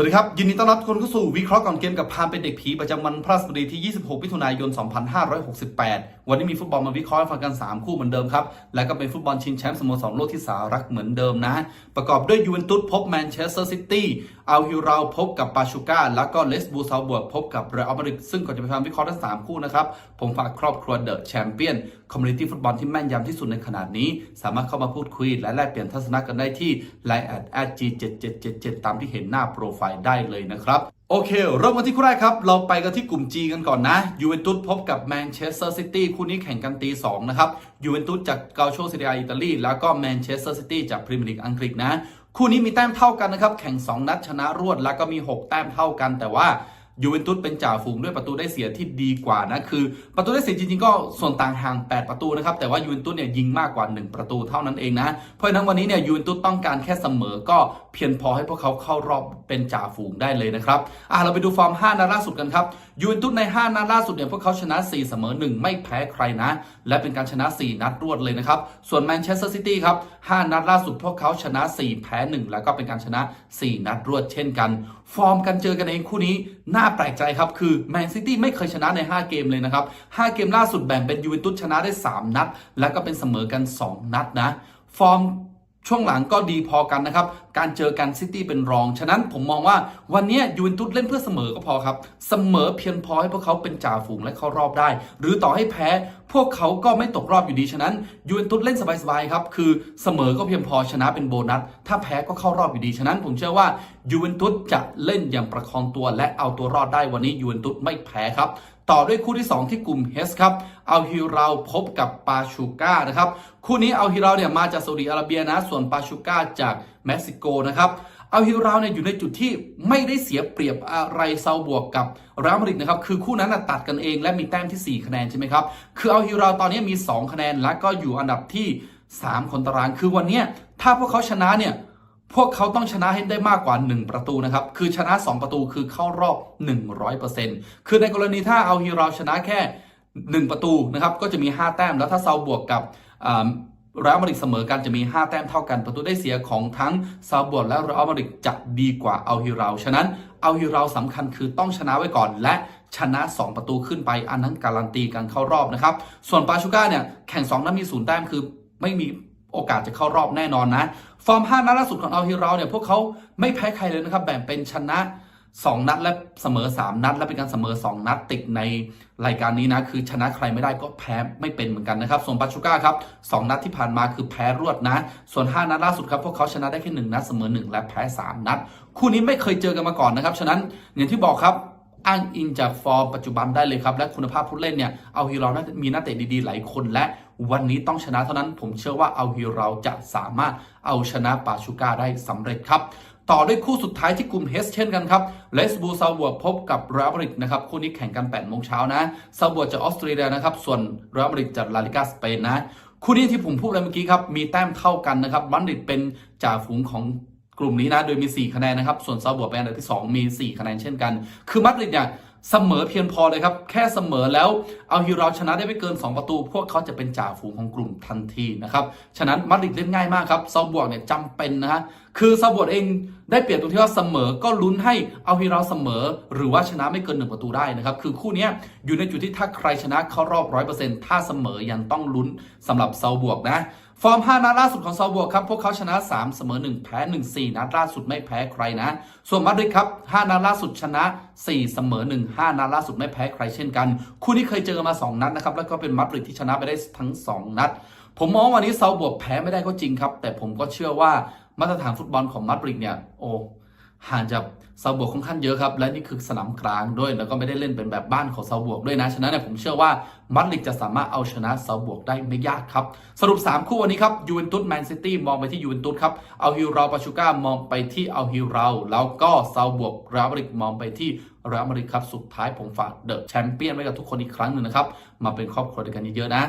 วัสดีครับ ยินดีต้อนรับทุกคนเข้าสู่วิเคราะห์ก่อนเกมกับพามเป็นเด็กผีประจำวันพระสบดีที่ 26 มิถุนายน 2568 วันนี้มีฟุตบอลมาวิเคราะห์ฟังกัน 3 คู่เหมือนเดิมครับ และก็เป็นฟุตบอลชิงแชมป์สโมสรโลกที่สารักเหมือนเดิมนะ ประกอบด้วยยูเวนตุสพบแมนเชสเตอร์ซิตี้ อัลฮิราพบกับปาชูก้าแล้วก็เลสบูซาบวกพบกับเรอัลมาดริดซึ่งก่อนจะไปฟังวิเคราะห์ทั้ง 3 คู่นะครับ ผมฝากครอบครัวเดอะแชมเปี้ยนคอมมูนิตี้ฟุตบอลที่แม่นยำที่สุดในขนาดนี้ สามารถเข้ามาพูดคุย และแลกเปลี่ยนทัศนะกันได้ที่ line at g7777 ตามที่เห็นหน้าโปรไฟล์ได้เลยนะครับโอเค เริ่มกันที่คู่แรกครับ เราไปกันที่กลุ่ม G กันก่อนนะยูเวนตุสพบกับแมนเชสเตอร์ซิตี้คู่นี้แข่งกันตี2นะครับยูเวนตุสจากเกาโชซีเรียอิตาลีแล้วก็แมนเชสเตอร์ซิตี้จากพรีเมียร์ลีกอังกฤษนะ คู่นี้มีแต้มเท่ากันนะครับ แข่ง 2 นัดชนะรวดแล้วก็มี 6 แต้มเท่ากันแต่ว่า ยูเวนตุสเป็นจ่าฝูงด้วยประตูได้เสียที่ดีกว่านะคือ ประตูได้เสียจริงๆก็ส่วนต่างห่าง 8 ประตูนะครับแต่ว่ายูเวนตุสเนี่ยยิงมากกว่า 1 ประตูเท่านั้นเองนะเพราะฉะนั้นวันนี้เนี่ยยูเวนตุสต้องการแค่เสมอก็เพียงพอให้พวกเขาเข้ารอบเป็นจ่าฝูงได้เลยนะครับอะเราไปดูฟอร์ม 5 นัดล่าสุดกันครับยูเวนตุสใน 5 นัดล่าสุดเนี่ยพวกเขาชนะ 4 เสมอ 1 ไม่แพ้ใครนะ และเป็นการชนะ 4 นัดรวดเลยนะครับส่วนแมนเชสเตอร์ซิตี้ครับ5นัดล่าสุดพวกเขาชนะ 4 แพ้ 1 แล้วก็เป็นการชนะ 4 นัดรวดเช่นกัน ฟอร์มกันเจอกันเองคู่นี้น่าแปลกใจครับ คือแมนซิตี้ไม่เคยชนะใน 5 เกมเลยนะครับ 5 เกมล่าสุดแบ่งเป็นยูเวนตุสชนะได้ 3 นัด แล้วก็เป็นเสมอกัน 2 นัดนะ ฟอร์ม ช่วงหลังก็ดีพอกันนะครับ การเจอกันซิตี้เป็นรอง ฉะนั้นผมมองว่าวันนี้ยูเวนตุสเล่นเพื่อเสมอก็พอครับ เสมอเพียงพอให้พวกเขาเป็นจ่าฝูงและเข้ารอบได้ หรือต่อให้แพ้ พวกเขาก็ไม่ตกรอบอยู่ดี ฉะนั้นยูเวนตุสเล่นสบายๆครับ คือเสมอก็เพียงพอชนะเป็นโบนัส ถ้าแพ้ก็เข้ารอบอยู่ดี ฉะนั้นผมเชื่อว่ายูเวนตุสจะเล่นอย่างประคองตัวและเอาตัวรอดได้วันนี้ยูเวนตุสไม่แพ้ครับ ต่อด้วยคู่ที่ 2 ที่กลุ่มเฮสครับเอาฮิราพบกับปาชูก้านะครับคู่นี้เอาฮิราเนี่ยมาจากซาอุดิอาระเบียนะ ส่วนปาชูก้าจากเม็กซิโกนะครับเอาฮิราเนี่ยอยู่ในจุดที่ไม่ได้เสียเปรียบอะไรเซาบวกกับรอัลมริดนะครับคือคู่นั้นตัดกันเองและมีแต้มที่ 4 คะแนนใช่ไหมครับคือเอาฮิราตอนนี้มี 2 คะแนนและก็อยู่อันดับที่ 3 คนตารางคือวันนี้ถ้าพวกเขาชนะเนี่ย พวกเขาต้องชนะให้ได้มากกว่า 1 ประตูนะครับ คือชนะ 2 ประตูคือเข้ารอบ 100%คือในกรณีถ้าเอาฮิราชนะแค่ 1 ประตูนะครับ ก็จะมี 5 แต้ม แล้วถ้าเซาบวกกับเรอัลมาดริดเสมอกันจะมี 5 แต้มเท่ากันประตูได้เสียของทั้งซาบวกและเรอัลมาดริดจะดีกว่าเอาฮิราฉะนั้นเอาฮิราลสำคัญคือต้องชนะไว้ก่อน และชนะ 2 ประตูขึ้นไป อันนั้นการันตีการเข้ารอบนะครับ ส่วนปาชูก้าเนี่ยแข่ง 2 นัดมี 0 แต้มคือไม่มี โอกาสจะเข้ารอบแน่นอนนะ ฟอร์ม 5 นัดล่าสุดของเอัลฮิราเนี่ยพวกเขาไม่แพ้ใครเลยนะครับ แบ่งเป็นชนะ 2 นัดและเสมอ 3 นัด และเป็นการเสมอ 2 นัดติดในรายการนี้นะ คือชนะใครไม่ได้ก็แพ้ไม่เป็นเหมือนกันนะครับ ส่วนปาชูก้าครับ 2 นัดที่ผ่านมาคือแพ้รวดนะ ส่วน 5 นัดล่าสุดครับพวกเขาชนะได้แค่1นัดเสมอ 1 และแพ้ 3 นัด คู่นี้ไม่เคยเจอกันมาก่อนนะครับฉะนั้นอย่างที่บอกครับอ้างอิงจากฟอร์มปัจจุบันได้เลยครับ และคุณภาพผู้เล่นเนี่ย เอาฮิเรามีนักเตะดีๆ หลายคนและ วันนี้ต้องชนะเท่านั้นผมเชื่อว่าเอาฮิเราจะสามารถเอาชนะปาชูก้าได้สำเร็จครับต่อด้วยคู่สุดท้ายที่กลุ่มเฮสเช่นกันครับเลสบูซาบวพบกับเรอัลมาดริดนะครับคู่นี้แข่งกัน8โมงเช้านะซาบวจากออสเตรเลียนะครับส่วนเรอัลมาดริดจากลาลิกาสเปนนะคู่นี้ที่ผมพูดไปเมื่อกี้ครับมีแต้มเท่ากันนะครับมาดริดเป็นจ่าฝูงของ กลุ่มนี้นะโดยมี 4 คะแนนนะครับ ส่วนซาบวกเป็นอันดับที่ 2 มี 4 คะแนนเช่นกัน คือมาดริดเนี่ยเสมอเพียงพอเลยครับ แค่เสมอแล้วเอาฮิราชนะได้ไม่เกิน 2 ประตู พวกเขาจะเป็นจ่าฝูงของกลุ่มทันทีนะครับ ฉะนั้นมาดริดเล่นง่ายมากครับซาบวกเนี่ยจำเป็นนะฮะคือซาบวกเองได้เปรียบตรงที่ว่าเสมอก็ลุ้นให้เอาฮิราเสมอ หรือว่าชนะไม่เกิน 1 ประตูได้นะครับ คือคู่นี้อยู่ในจุดที่ถ้าใครชนะเข้ารอบ100%ถ้าเสมอยังต้องลุ้นสำหรับซาบวกนะ ฟอร์ม 5 นัดล่าสุดของซาบวกครับ พวกเขาชนะ 3 เสมอ 1 แพ้ 1 4 นัดล่าสุดไม่แพ้ใครนะ ส่วนมาดริดครับ 5 นัดล่าสุดชนะ 4 เสมอ 1 5 นัดล่าสุดไม่แพ้ใครเช่นกัน คู่นี้เคยเจอมา 2 นัดนะครับ แล้วก็เป็นมาดริดที่ชนะไปได้ทั้ง 2 นัด ผมมองวันนี้ซาบวกแพ้ไม่ได้ก็จริงครับ แต่ผมก็เชื่อว่ามาตรฐานฟุตบอลของมาดริดเนี่ย โอ้ ห่างจากซาบวกค่อนข้างเยอะครับ และนี่คือสนามกลางด้วย แล้วก็ไม่ได้เล่นเป็นแบบบ้านของซาบวกด้วยนะ ฉะนั้นเนี่ยผมเชื่อว่ามาดริดจะสามารถเอาชนะซาบวกได้ไม่ยากครับ สรุป 3 คู่วันนี้ครับยูเวนตุสแมนซิตี้มองไปที่ยูเวนตุสครับเอาฮิราปาชูก้ามองไปที่เอาฮิราแล้วก็ซาบวกเรอัลมาดริดมองไปที่เรอัลมาดริดครับสุดท้ายผมฝากเดอะแชมเปี้ยนไว้กับทุกคนอีกครั้งหนึ่งนะครับมาเป็นครอบครัวเดียวกันเยอะๆนะ